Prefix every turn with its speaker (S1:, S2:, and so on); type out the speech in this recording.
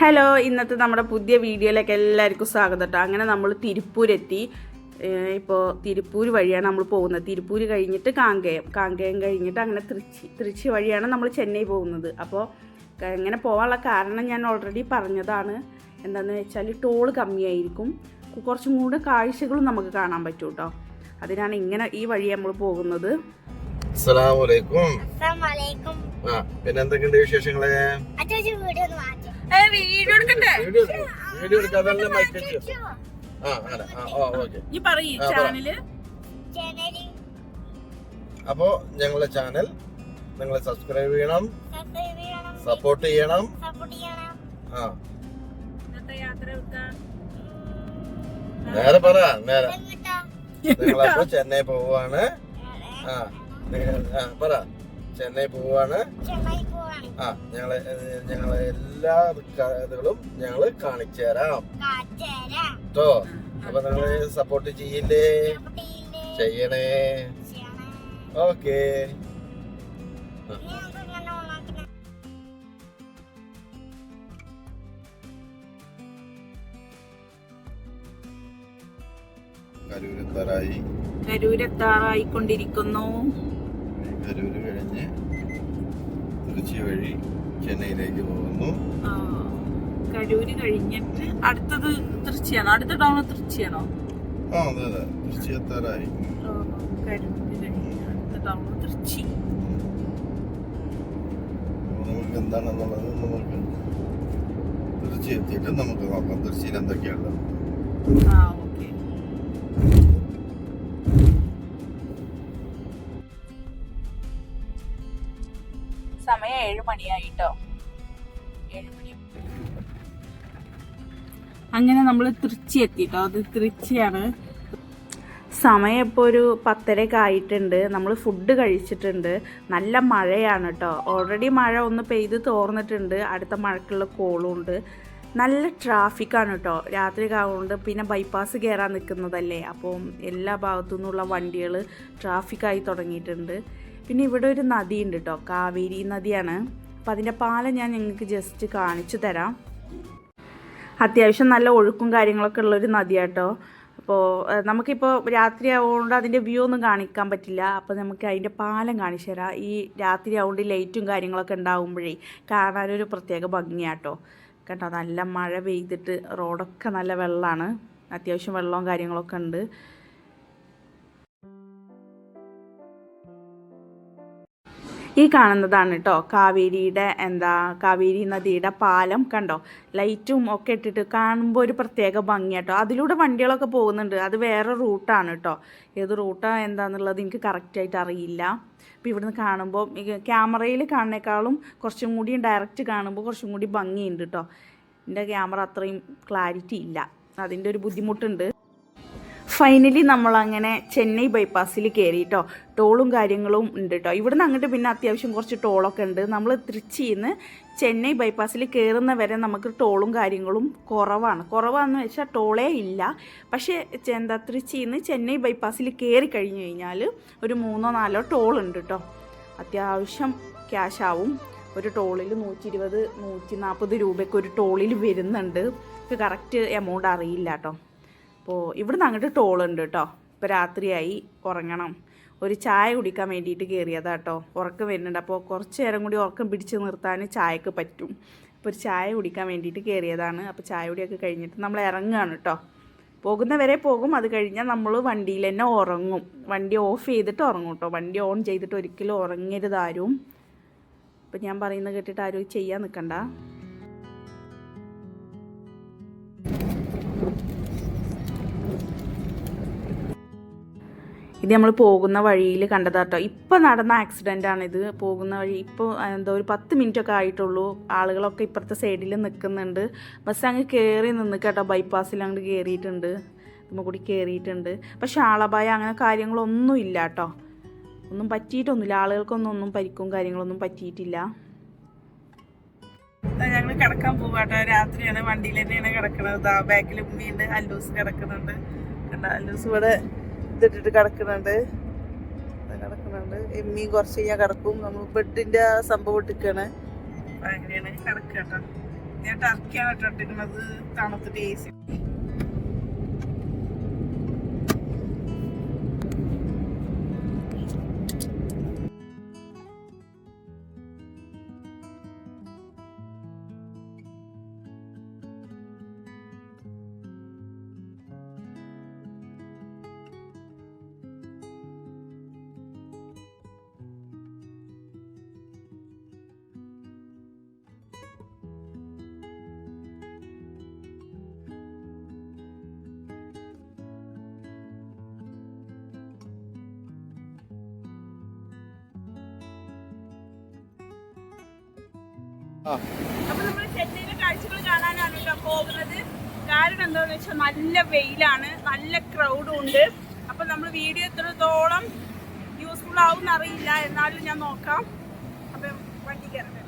S1: Hello ഇന്നത്തെ നമ്മുടെ പുതിയ വീഡിയോയിലേക്ക് എല്ലാവർക്കും സ്വാഗതം കേട്ടോ അങ്ങനെ നമ്മൾ തിരുപ്പൂരെത്തി. ഇപ്പോൾ തിരുപ്പൂർ വഴിയാണ് നമ്മൾ പോകുന്നത്. തിരുപ്പൂർ കഴിഞ്ഞിട്ട് കാങ്കേയം. കാങ്കേയം കഴിഞ്ഞിട്ട് അങ്ങനെ തൃച്ചി തൃച്ചി വഴിയാണ് നമ്മൾ ചെന്നൈ പോകുന്നത്. അപ്പോൾ ഇങ്ങനെ പോകാനുള്ള കാരണം ഞാൻ ഓൾറെഡി പറഞ്ഞതാണ്. എന്താണെന്ന് വെച്ചാൽ ടോൾ കമ്മിയായിരിക്കും. കുറച്ചും കൂടെ കാഴ്ചകളും നമുക്ക് കാണാൻ പറ്റും കേട്ടോ അതിനാണ് ഇങ്ങനെ ഈ വഴി നമ്മൾ പോകുന്നത്.
S2: പിന്നെന്തൊക്കെയുണ്ട് വിശേഷങ്ങളെ?
S3: വീഡിയോ
S1: വീഡിയോ എടുക്കണ്ടേ?
S2: വീഡിയോ എടുക്കാതെ
S1: ഈ പറയൂ
S3: ചാനൽ.
S2: അപ്പോ ഞങ്ങളുടെ ചാനൽ നിങ്ങൾ സബ്സ്ക്രൈബ് ചെയ്യണം സപ്പോർട്ട് ചെയ്യണം.
S3: സപ്പോർട്ട് ചെയ്യണം.
S2: ആ? നേരെ പറ നേരെ. നിങ്ങളപ്പോ ചെന്നൈ പോവാണ്. ആ പറ. ചെന്നൈ പോവാണ്.
S3: ചെന്നൈ പോവാണ്
S2: ആ ഞങ്ങളെ ഞങ്ങളെ എല്ലാ ഇതുകളും ഞങ്ങൾ കാണിച്ചു തരാം. കേട്ടോ അപ്പൊ നിങ്ങൾ സപ്പോർട്ട് ചെയ്യില്ലേ? ചെയ്യണേ. ഓക്കേ. കരൂരെത്താറായി.
S1: കരൂരെത്താറായിക്കൊണ്ടിരിക്കുന്നു.
S2: കരൂര് കഴിഞ്ഞ് തിരുച്ചി വഴി ചെന്നൈയിലേക്ക് പോകുന്നു.
S1: ആ, കരൂര് കഴിഞ്ഞിട്ട് അടുത്തത് തൃച്ചിയാണോ അടുത്ത ടൗൺ തൃച്ചിയാണോ
S2: ആ അതെ അതെ. തിരുച്ചി എത്താറായി.
S1: തൃച്ചി
S2: നമുക്ക് എന്താണെന്നുള്ളത് നമുക്ക് തിരുച്ചി എത്തിയിട്ട് നമുക്ക് നോക്കാം. തിരുച്ചിയിൽ എന്തൊക്കെയാണ്
S1: ആ ഏഴ് മണി. അങ്ങനെ നമ്മൾ തൃച്ചി എത്തിട്ടോ. അത് തൃച്ചിയാണ് സമയം ഇപ്പോൾ ഒരു പത്തരയൊക്കെ ആയിട്ടുണ്ട്. നമ്മൾ ഫുഡ് കഴിച്ചിട്ടുണ്ട്. നല്ല മഴയാണ് കേട്ടോ ഓൾറെഡി മഴ ഒന്ന് പെയ്ത് തോർന്നിട്ടുണ്ട്. അടുത്ത മഴക്കുള്ള കോളും ഉണ്ട് നല്ല ട്രാഫിക്കാണ് കേട്ടോ രാത്രി ആവുകൊണ്ട് പിന്നെ ബൈപ്പാസ് കയറാൻ നിൽക്കുന്നതല്ലേ അപ്പോൾ എല്ലാ ഭാഗത്തു നിന്നുള്ള വണ്ടികൾ ട്രാഫിക്കായി തുടങ്ങിയിട്ടുണ്ട്. പിന്നെ ഇവിടെ ഒരു നദിയുണ്ട് കേട്ടോ കാവേരി നദിയാണ്. അപ്പോൾ അതിന്റെ പാലം ഞാൻ നിങ്ങൾക്ക് ജസ്റ്റ് കാണിച്ചു തരാം. അത്യാവശ്യം നല്ല ഒഴുക്കും കാര്യങ്ങളൊക്കെ ഉള്ളൊരു നദിയാട്ടോ അപ്പോൾ നമുക്കിപ്പോൾ രാത്രി ആവുകൊണ്ട് അതിന്റെ വ്യൂ ഒന്നും കാണിക്കാൻ പറ്റില്ല. അപ്പോൾ നമുക്ക് അതിന്റെ പാലം കാണിച്ചു തരാം. ഈ രാത്രി ആവുകൊണ്ട് ലൈറ്റും കാര്യങ്ങളൊക്കെ ഉണ്ടാകുമ്പോഴേ കാണാനൊരു പ്രത്യേക ഭംഗിയാട്ടോ കേട്ടോ നല്ല മഴ പെയ്തിട്ട് റോഡൊക്കെ നല്ല വെള്ളമാണ് അത്യാവശ്യം വെള്ളവും കാര്യങ്ങളൊക്കെ ഉണ്ട്. ഈ കാണുന്നതാണ് കേട്ടോ കാവേരിയുടെ എന്താ കാവേരി നദിയുടെ പാലം കണ്ടോ? ലൈറ്റും ഒക്കെ ഇട്ടിട്ട് കാണുമ്പോൾ ഒരു പ്രത്യേക ഭംഗിയാട്ടോ അതിലൂടെ വണ്ടികളൊക്കെ പോകുന്നുണ്ട്. അത് വേറെ റൂട്ടാണ് കേട്ടോ ഏത് റൂട്ടാണ് എന്താണെന്നുള്ളത് എനിക്ക് കറക്റ്റായിട്ട് അറിയില്ല. അപ്പോൾ ഇവിടുന്ന് കാണുമ്പോൾ ക്യാമറയിൽ കാണുന്നേക്കാളും കുറച്ചും കൂടി ഡയറക്റ്റ് കാണുമ്പോൾ കുറച്ചും കൂടി ഭംഗിയുണ്ട് കേട്ടോ എന്റെ ക്യാമറ അത്രയും ക്ലാരിറ്റി ഇല്ല. അതിന്റെ ഒരു ബുദ്ധിമുട്ടുണ്ട്. ഫൈനലി നമ്മളങ്ങനെ ചെന്നൈ ബൈപ്പാസിൽ കയറി കേട്ടോ ടോളും കാര്യങ്ങളും ഉണ്ട് കേട്ടോ ഇവിടുന്ന് അങ്ങോട്ട് പിന്നെ അത്യാവശ്യം കുറച്ച് ടോളൊക്കെ ഉണ്ട്. നമ്മൾ തൃച്ചിയിൽ നിന്ന് ചെന്നൈ ബൈപ്പാസിൽ കയറുന്ന വരെ നമുക്ക് ടോളും കാര്യങ്ങളും കുറവാണ്. കുറവാന്ന് വെച്ചാൽ ടോളേ ഇല്ല. പക്ഷേ എന്താ തൃച്ചിയിൽ നിന്ന് ചെന്നൈ ബൈപ്പാസിൽ കയറി കഴിഞ്ഞു കഴിഞ്ഞാൽ ഒരു മൂന്നോ നാലോ ടോൾ ഉണ്ട് കേട്ടോ അത്യാവശ്യം ക്യാഷ് ആവും. ഒരു ടോളിൽ നൂറ്റി ഇരുപത് നൂറ്റി നാൽപ്പത് രൂപയ്ക്ക് ഒരു ടോളിൽ വരുന്നുണ്ട്. എനിക്ക് കറക്റ്റ് എമൗണ്ട് അറിയില്ല കേട്ടോ അപ്പോൾ ഇവിടുന്ന് അങ്ങോട്ട് ടോളുണ്ട് കേട്ടോ ഇപ്പോൾ രാത്രിയായി ഉറങ്ങണം. ഒരു ചായ കുടിക്കാൻ വേണ്ടിയിട്ട് കയറിയതാണ് കേട്ടോ ഉറക്കം വരുന്നുണ്ട്. അപ്പോൾ കുറച്ച് നേരം കൂടി ഉറക്കം പിടിച്ച് നിർത്താൻ ചായക്ക് പറ്റും. അപ്പോൾ ഒരു ചായ കുടിക്കാൻ വേണ്ടിയിട്ട് കയറിയതാണ് അപ്പോൾ ചായ കുടിയൊക്കെ കഴിഞ്ഞിട്ട് നമ്മൾ ഇറങ്ങുകയാണ് കേട്ടോ പോകുന്നവരെ പോകും. അത് കഴിഞ്ഞാൽ നമ്മൾ വണ്ടിയിൽ തന്നെ ഉറങ്ങും. വണ്ടി ഓഫ് ചെയ്തിട്ട് ഉറങ്ങും കേട്ടോ വണ്ടി ഓൺ ചെയ്തിട്ട് ഒരിക്കലും ഉറങ്ങരുത് ആരും. അപ്പം ഞാൻ പറയുന്നത് കേട്ടിട്ട് ആരും ചെയ്യാൻ നിൽക്കണ്ട. ഇത് നമ്മൾ പോകുന്ന വഴിയിൽ കണ്ടതാട്ടോ. ഇപ്പം നടന്ന ആക്സിഡന്റ് ആണ് ഇത്. പോകുന്ന വഴി ഇപ്പോൾ എന്തോ ഒരു പത്ത് മിനിറ്റ് ഒക്കെ ആയിട്ടുള്ളൂ. ആളുകളൊക്കെ ഇപ്പുറത്തെ സൈഡിൽ നിൽക്കുന്നുണ്ട് ബസ് അങ്ങ് കയറി നിന്ന് കേട്ടോ ബൈപ്പാസിൽ അങ്ങോട്ട് കയറിയിട്ടുണ്ട് നമ്മൾ കൂടി കയറിയിട്ടുണ്ട് പക്ഷെ ആളപായം അങ്ങനെ കാര്യങ്ങളൊന്നും ഇല്ല കേട്ടോ ഒന്നും പറ്റിയിട്ടൊന്നുമില്ല. ആളുകൾക്കൊന്നും ഒന്നും പരിക്കും കാര്യങ്ങളൊന്നും പറ്റിയിട്ടില്ല. ഞങ്ങൾ കിടക്കാൻ പോവാട്ടോ. രാത്രിയാണ്. വണ്ടിയിൽ തന്നെയാണ് കിടക്കുന്നത് ബാക്കിൽ ഉമ്മയുണ്ട് അല്ലൂസ് കിടക്കുന്നുണ്ട്. കണ്ട? അല്ലൂസ് ഇവിടെ ഇതിട്ടിട്ട് കിടക്കുന്നുണ്ട്. കിടക്കുന്നുണ്ട്. എമ്മി കുറച്ച് കഴിഞ്ഞാൽ കിടക്കും. നമ്മൾ ബെഡിന്റെ സംഭവം ഇട്ടിക്കാണ്. അങ്ങനെയാണ് കിടക്കട്ടോ കേട്ടോ. ഞാൻ ടർക്കിയാണ് ഇട്ടിരിക്കുന്നത് തണുത്തിട്ട് സി അപ്പൊ നമ്മൾ ചെന്നൈയിലെ കാഴ്ചകൾ കാണാനാണ് കേട്ടോ പോകുന്നത്. കാരണം എന്താണെന്ന് വെച്ചാൽ നല്ല വെയിലാണ് നല്ല ക്രൗഡും ഉണ്ട്. അപ്പൊ നമ്മൾ വീഡിയോ എത്രത്തോളം യൂസ്ഫുൾ ആവും എന്നറിയില്ല എന്നാലും ഞാൻ നോക്കാം. അപ്പൊ വണ്ടി കയറട്ടെ